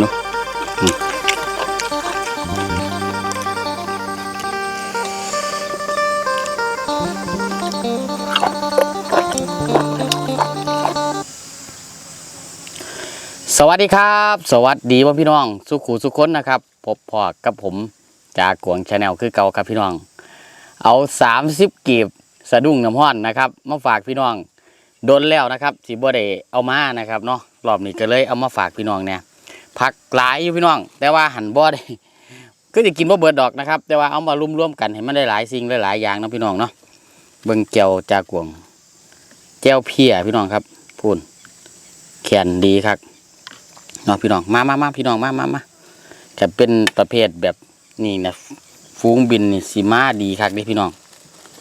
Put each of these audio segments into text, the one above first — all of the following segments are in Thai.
เนาะสวัสดีครับ สวัสดีพ่อพี่น้อง สุขูสุขคนนะครับ พบพ่อกับผมจากกวงชาแนลคือเก่าครับพี่น้อง เอา 30กีบสะดุ้งน้ำห้อนนะครับมาฝากพี่น้องโดนแล้วนะครับสีบ่ไดเอามานะครับเนาะรอบนี้ก็เลยเอามาฝากพี่น้องเนี่ย ผักหลายอยู่พี่น้อง แต่ว่าหันบ่ได้ก็จะกินบ่เบิดดอกนะครับ แต่ว่าเอามารวมร่วมๆกันให้มันได้หลายสิ่งหลายอย่างนะพี่น้องเนาะเบิ่งแก้วจากกวงแก้วเพียพี่น้องครับพูนแขนดีครับเนาะพี่น้องมามามาพี่น้องมามามาจะเป็นประเภทแบบนี่นะฟูงบินนี่สีมาดีครับนี่พี่น้อง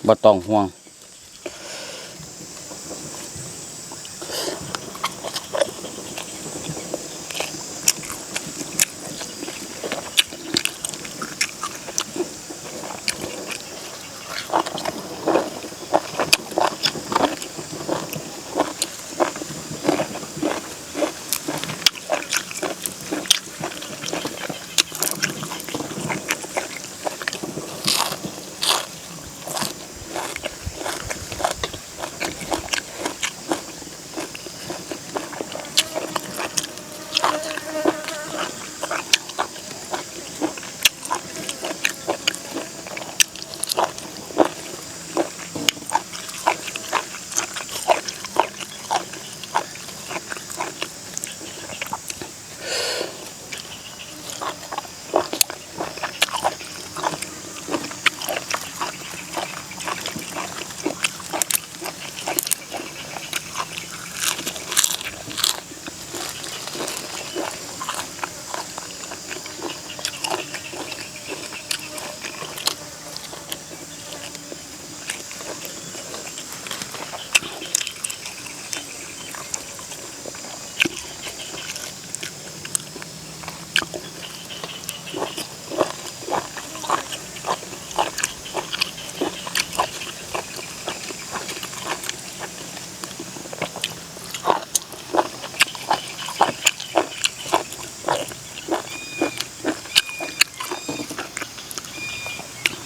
บ่ต้องห่วง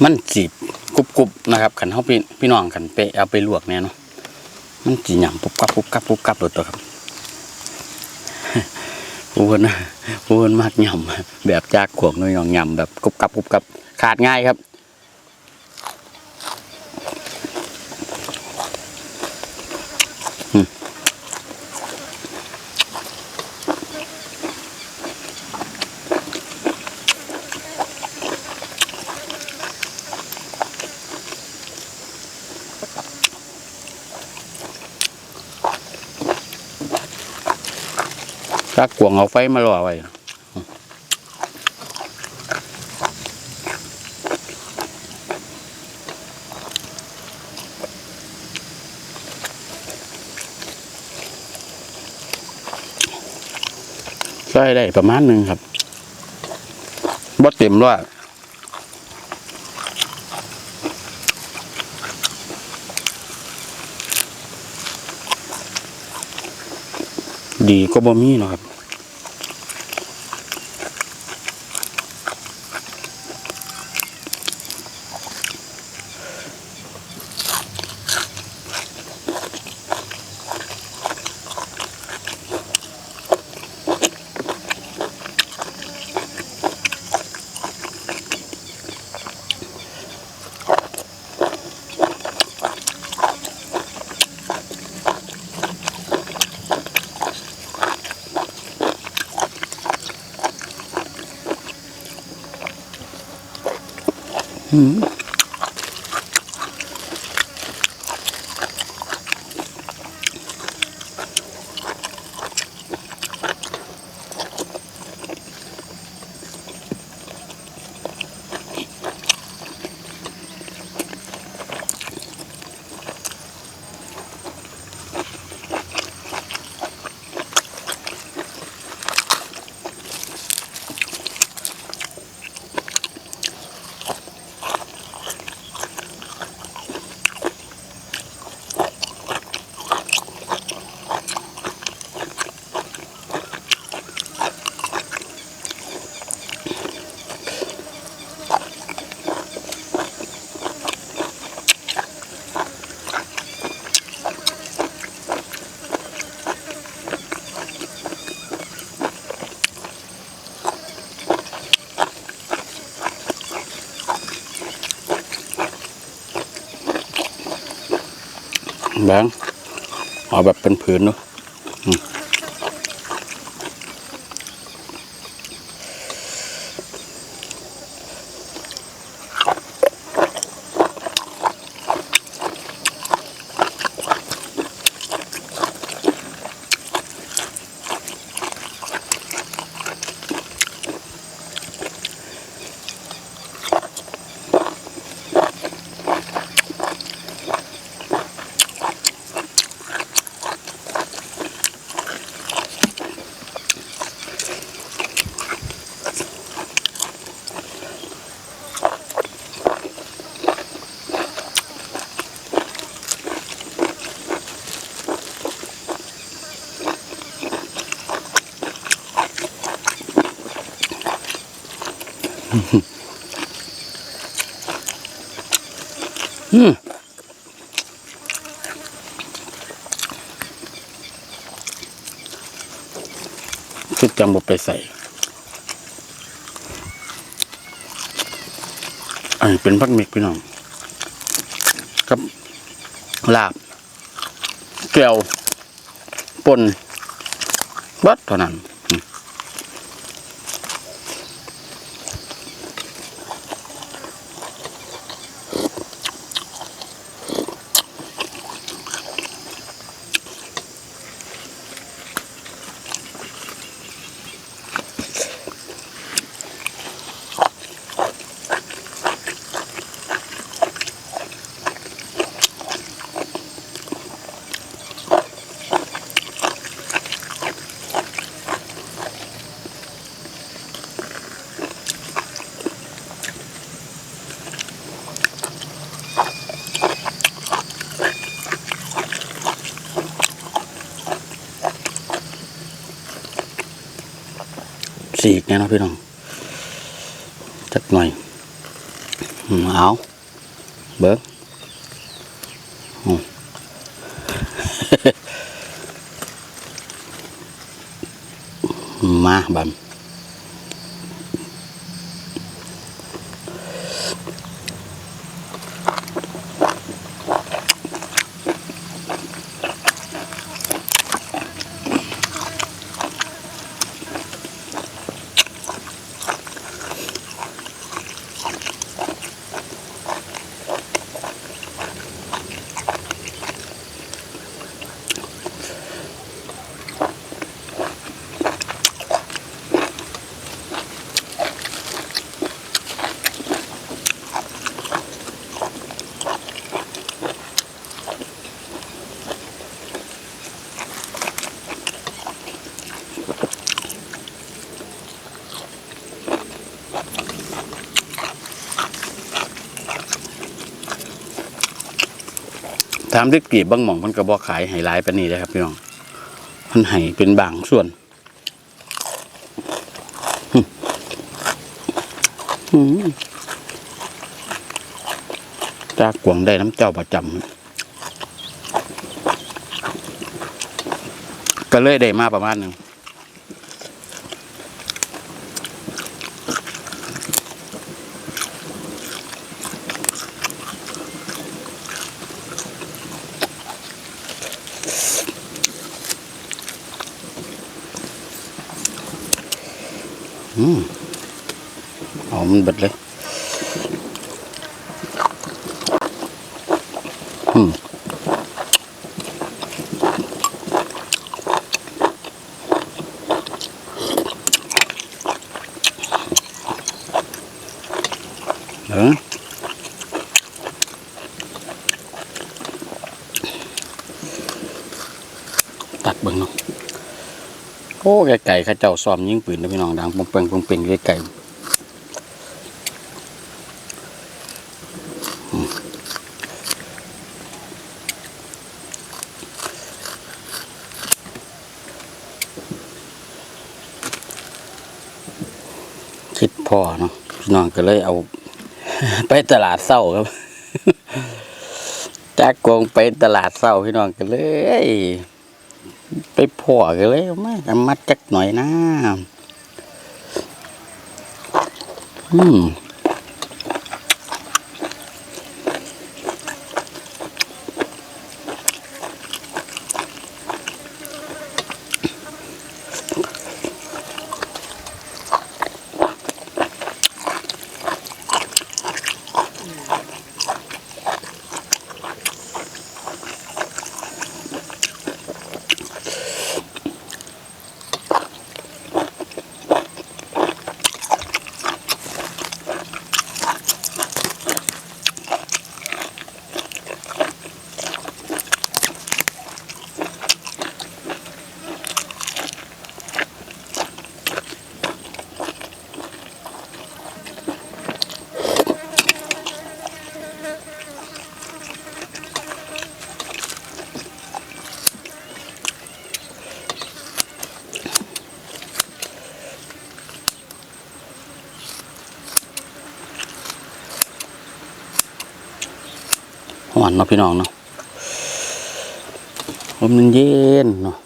มันจีบกรุบกรุบๆนะครับขันเขาพี่พี่น้องขันไปเอาไปลวกเนี่ยเนาะมันจีหยำปุ๊บกับปุ๊บกับปุ๊บกับตัวตัวครับผู้คนนะผู้คนมากหยำแบบจากขวงน้อยหยองหยำแบบกรุบกับกรุบกับขาดง่ายครับ จากขวงเอาไฟมาล่อไว้ใส่ได้ประมาณหนึ่งครับบ่เต็มด้วยดีก็บ่มีนะครับ แบงเอาแบบเป็นผืนเนาะ จังบไปใส่อันนี้เป็นพักเมกพี่น้องกับลาบ แก้วปนบัดเท่านั้น สีกเนี่ยนะพี่น้องจักหน่อยเอาเบิ้งมาบัน ถามด้วยกีบบางหม่องมันกระบอกขายไห้หลายปานนี้เลยครับพี่น้องมันไห้เป็นบางส่วนอืมอืมจากกวงได้น้ำเจ้าประจำก็เลยได้มาประมาณหนึ่ง อืมเอมันเบิดเลย อืมเออตัดเบิ่งเนาะ โอ้ไก่ไก่ข้าเจ้าซ้อมยิงปืนนะพี่น้องดังปงเปงปงเปงไก่ไก่อืมคิดพ่อเนาะพี่น้องก็เลยเอา ไปตลาดเศร้าครับจากกงไปตลาดเศร้าพี่น้องก็เลย ไปพ่อกันเลยมากันมัดจักหน่อยนะ อืม อ่อนเนาะพี่น้องเนาะลมมันเย็นเนาะ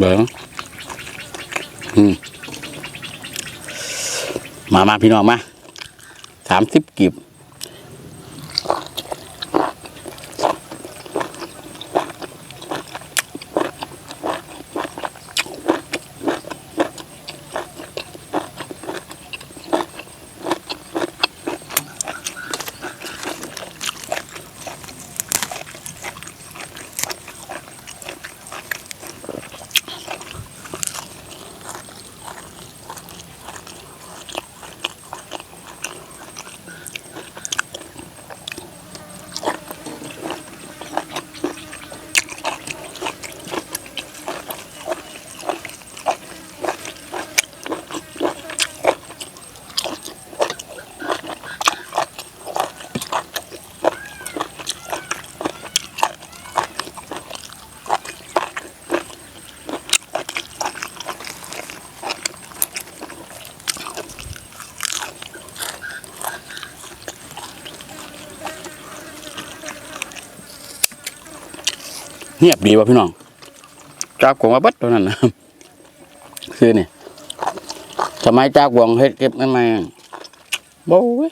เบิ้งอืมมามาพี่น้องมาสามสิบกิบ งียบดีวะพี่น้องจากกวงมาบัดตัวนั้นนะคือนี่สมัยจากกวงเฮ็ดเก็บไม่ไม่โบ้ย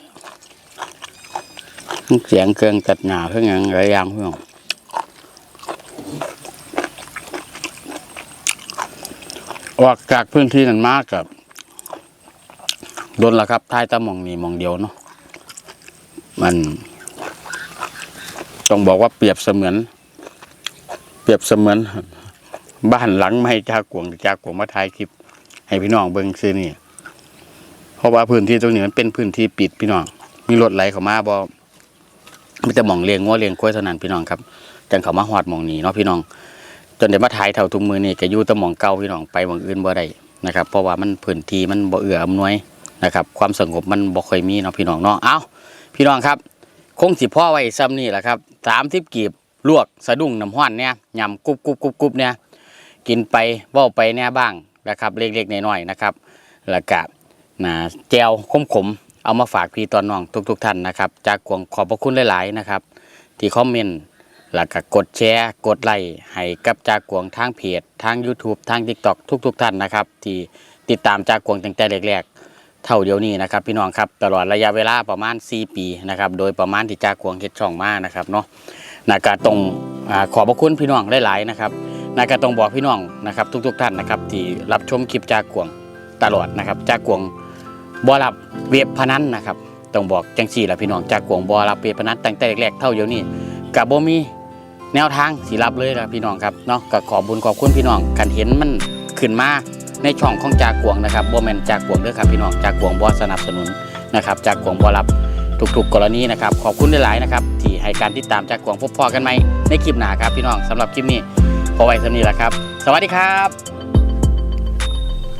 เสียงเครื่องจัดหนาเครื่องยังหลายอย่างพี่น้องออกจากพื้นที่นั้นมากกับโดนละครับท้ายตะมองนี่มองเดียวเนาะมัน ต้องบอกว่าเปรียบเสมือน เปรียบเสมือนบ้านหลังไม่จากกวงจากกวงมาถ่ายคลิป ให้พี่น้องเบิ่งซื้อนี่เพราะว่าพื้นที่ตรงนี้มันเป็นพื้นที่ปิดพี่น้อง มีรถไหลเข้ามาบ่มีแต่หมองเลี้ยงงัวเลี้ยงควายเท่านั้นพี่น้องครับจังเขามาฮอดหมองนี้เนาะพี่น้อง จนได้มาถ่ายเท่าทุกมือนี่ก็อยู่แต่หมองเก่าพี่น้องไปหมองอื่นบ่ได้นะครับ เพราะว่ามันพื้นที่มันบ่เอื้ออำนวยนะครับ ความสงบมันบ่ค่อยมีเนาะพี่น้องเนาะเอ้าพี่น้องครับ คงสิพ่อไว้ซ้ำนี่แหละครับสามสิบกีบ ลวกสะดุ้งน้ำห้อนเนี่ยยำกรุบกรุบกรุบกรุบเนี่ยกินไปเว้าไปเนี่ยบ้างนะครับ เล็กๆน้อยๆนะครับ แล้วก็นะแจวขมๆเอามาฝากพี่ตอนน้องทุกๆท่านนะครับ จากกวงขอบพระคุณหลายๆนะครับ ที่คอมเมนต์แล้วก็กดแชร์ กดไลค์ให้กับจากกวงทางเพจทาง YouTube ทาง TikTok ทุกๆท่านนะครับ ที่ติดตามจากกวงตั้งแต่แรกๆ เท่าเดียวนี้นะครับ พี่น้องครับตลอดระยะเวลาประมาณ 4 ปีนะครับ โดยประมาณที่จากกวงเฮ็ดช่องมานะครับเนาะ นาการตรงอขอบพระคุณพี่น้องหลายๆนะครับนาการตรงบอกพี่น้องนะครับทุก ๆ ท่านนะครับที่รับชมคลิปจากกวงตลอดนะครับจากกวงบ่รับเว็บพนันนะครับต้องบอกจังสี่หละพี่น้องจากกวงบ่รับเว็บพนันตั้งแต่แรกๆเท่าเดียวนี้กับบ่มีแนวทางสิรับเลยละพี่น้องครับเนาะก็ขอบุญขอบคุณพี่น้องกันเห็นมันขึ้นมาในช่องของจากกวงนะครับบ่แมนจากกวงเด้อครับพี่น้องจากกวงบ่สนับสนุนนะครับจากกวงบ่รับ ทุกๆกรณีนะครับ ขอบคุณหลายๆนะครับ ที่ให้การติดตามจากกวงพบพอกันไหมในคลิปหน้าครับพี่น้องสำหรับคลิปนี้พอไว้สำนีแหละครับ สวัสดีครับ